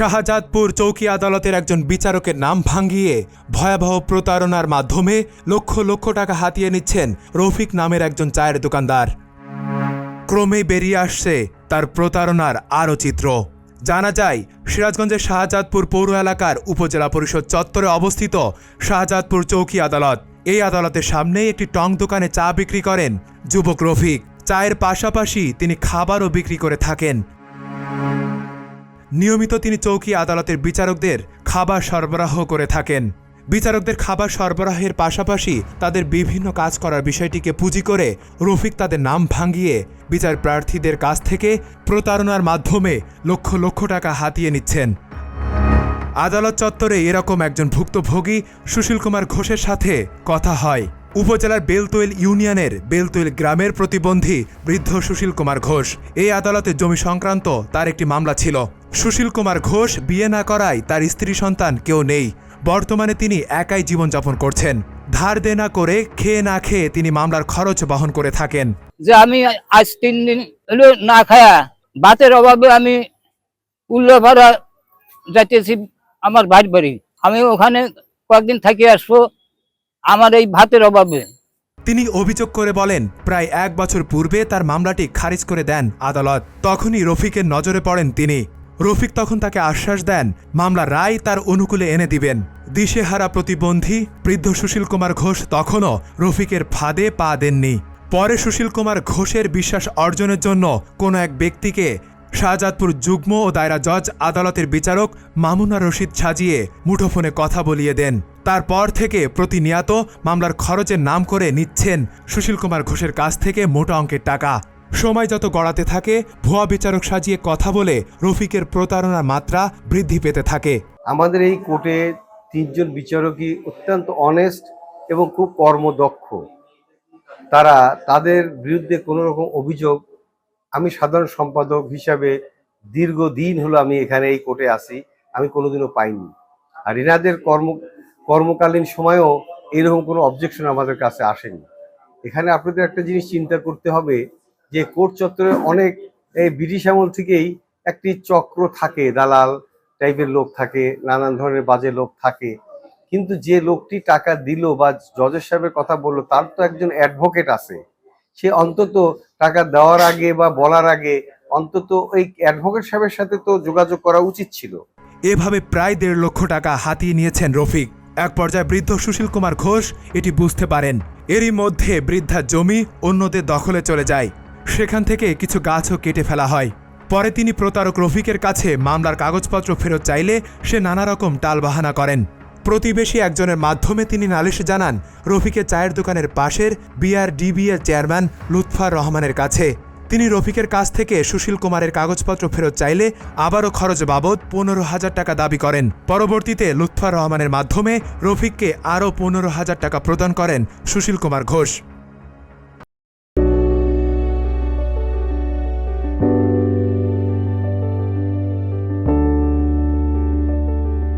শাহজাদপুর চৌকি আদালতের একজন বিচারকের নাম ভাঙ্গিয়ে ভয়াবহ প্রতারণার মাধ্যমে লক্ষ লক্ষ টাকা হাতিয়ে নিচ্ছেন রফিক নামের একজন চায়ের দোকানদার। ক্রমে বেরিয়ে আসছে তার প্রতারণার আরও চিত্র। জানা যায়, সিরাজগঞ্জের শাহজাদপুর পৌর এলাকার উপজেলা পরিষদ চত্বরে অবস্থিত শাহজাদপুর চৌকি আদালত। এই আদালতের সামনেই একটি টং দোকানে চা বিক্রি করেন যুবক রফিক। চায়ের পাশাপাশি তিনি খাবারও বিক্রি করে থাকেন। নিয়মিত তিনি চৌকি আদালতের বিচারকদের খাবার সরবরাহ করে থাকেন। বিচারকদের খাবার সরবরাহের পাশাপাশি তাদের বিভিন্ন কাজ করার বিষয়টিকে পুঁজি করে রফিক তাদের নাম ভাঙিয়ে বিচার প্রার্থীদের কাছ থেকে প্রতারণার মাধ্যমে লক্ষ লক্ষ টাকা হাতিয়ে নিচ্ছেন। আদালত চত্বরে এরকম একজন ভুক্তভোগী সুশীল কুমার ঘোষের সাথে কথা হয়। উপজেলার বেলতৈল ইউনিয়নের বেলতৈল গ্রামের প্রতিবন্ধী বৃদ্ধ সুশীল কুমার ঘোষ। এই আদালতে জমি সংক্রান্ত তার একটি মামলা ছিল। সুশীল কুমার ঘোষ বিয়ে না করায় তার স্ত্রী সন্তান কেউ নেই। বর্তমানে তিনি একাই জীবনযাপন করছেন। ধার দেনা করে, খেয়ে না খেয়ে তিনি মামলার খরচ বহন করে থাকেন। যে আমি আজ তিন দিন হলো না খায়া, ভাতের অভাবে আমি উল্লাপাড়া যাইতেছি আমার ভাই বাড়ি। আমি ওখানে কয়েকদিন থাকি আসব আমার এই ভাতের অভাবে। তিনি অভিযোগ করে বলেন, প্রায় এক বছর পূর্বে তার মামলাটি খারিজ করে দেন আদালত। তখনই রফিকের নজরে পড়েন তিনি। রফিক তখন তাকে আশ্বাস দেন, মামলার রায় তার অনুকূলে এনে দিবেন। দিশেহারা প্রতিবন্ধী বৃদ্ধ সুশীল কুমার ঘোষ তখনও রফিকের ফাঁদে পা দেননি। পরে সুশীল কুমার ঘোষের বিশ্বাস অর্জনের জন্য কোনো এক ব্যক্তিকে শাহজাদপুর যুগ্ম ও দায়রা জজ, আদালতের বিচারক মামুনা রশিদ সাজিয়ে মুঠোফোনে কথা বলিয়ে দেন। তারপর থেকে প্রতিনিয়ত মামলার খরচের নাম করে নিচ্ছেন সুশীল কুমার ঘোষের কাছ থেকে মোটা অঙ্কের টাকা। সময় যত গড়াতে থাকে, ভুয়া বিচারক সাজিয়ে কথা বলে রফিকের প্রতারণার মাত্রা বৃদ্ধি পেতে থাকে। আমাদের এই কোর্টে তিনজন বিচারকই অত্যন্ত অনেস্ট এবং খুব কর্মদক্ষ। তারা তাদের বিরুদ্ধে কোনো রকম অভিযোগ আমি সাধারণ সম্পাদক হিসাবে দীর্ঘদিন হলো আমি এখানে এই কোর্টে আসি আমি কোনোদিনও পাইনি। আর এনাদের কর্ম, কর্মকালীন সময়েও এরকম কোনো অবজেকশন আমাদের কাছে আসেনি। এখানে আপনাদের একটা জিনিস চিন্তা করতে হবে, যে কোর্ট চত্বরে অনেক এই ব্রিটিশ আমল থেকেই একটি চক্র থাকে, দালাল টাইপের লোক থাকে, নানান ধরনের বাজে লোক থাকে। কিন্তু যে লোকটি টাকা দিল বা জজের সাহেবের কথা বলল, তার তো একজন অ্যাডভোকেট আছে। সে অন্তত টাকা দেওয়ার আগে বা বলার আগে অন্তত ওই অ্যাডভোকেট সাহেবের সাথে তো যোগাযোগ করা উচিত ছিল। এভাবে প্রায় দেড় লক্ষ টাকা হাতিয়ে নিয়েছেন রফিক। এক পর্যায়ে বৃদ্ধ সুশীল কুমার ঘোষ এটি বুঝতে পারেন। এরই মধ্যে বৃদ্ধার জমি অন্যদের দখলে চলে যায়। সেখান থেকে কিছু গাছও কেটে ফেলা হয়। পরে তিনি প্রতারক রফিকের কাছে মামলার কাগজপত্র ফেরত চাইলে সে নানা রকম টালবাহানা করেন। প্রতিবেশী একজনের মাধ্যমে তিনি নালিশ জানান, রফিকের চায়ের দোকানের পাশের বিআরডিবিএর চেয়ারম্যান লুৎফার রহমানের কাছে। তিনি রফিকের কাছ থেকে সুশীল কুমারের কাগজপত্র ফেরত চাইলে আবারও খরচ বাবদ পনেরো হাজার টাকা দাবি করেন। পরবর্তীতে লুৎফার রহমানের মাধ্যমে রফিককে আরও পনেরো হাজার টাকা প্রদান করেন সুশীল কুমার ঘোষ।